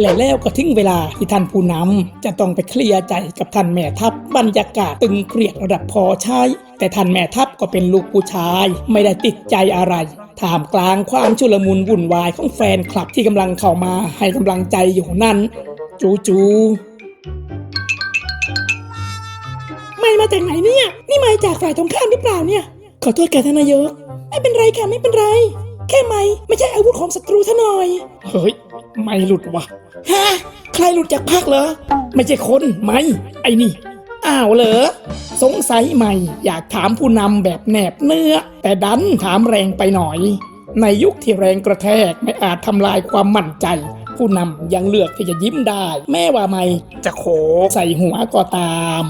และแล้วก็ถึงเวลาที่ท่านผู้นำจะต้องไปเคลียร์ใจกับท่านแม่ทัพบรรยากาศตึงเครียดระดับพอใช้แต่ท่านแม่ทัพก็เป็นลูกผู้ชาย ไม่ได้ติดใจอะไรท่ามกลางความชุลมุนวุ่นวายของแฟนคลับที่กำลังเข้ามาให้กำลังใจอยู่นั้น จูจูไม่มาจากไหนเนี่ย นี่มาจากฝ่ายตรงข้ามหรือเปล่าเนี่ย ขอโทษค่ะท่านนายก ไม่เป็นไรค่ะไม่เป็นไร แค่ไม่ไม่ใช่อาวุธของศัตรูท่านหน่อย เฮ้ย ไม่หลุดวะฮะใครหลุดจากภาคเหรอ ไม่ใช่คนไม่ ไอ้นี่อ้าวเหรอสงสัยใหม่ อยากถามผู้นำแบบแนบเนื้อ แต่ดันถามแรงไปหน่อย ในยุคที่แรงกระแทกไม่อาจทำลายความมั่นใจ ผู้นำยังเลือกที่จะยิ้มได้ แม้ว่าไม่จะโขใส่หัวก็ตาม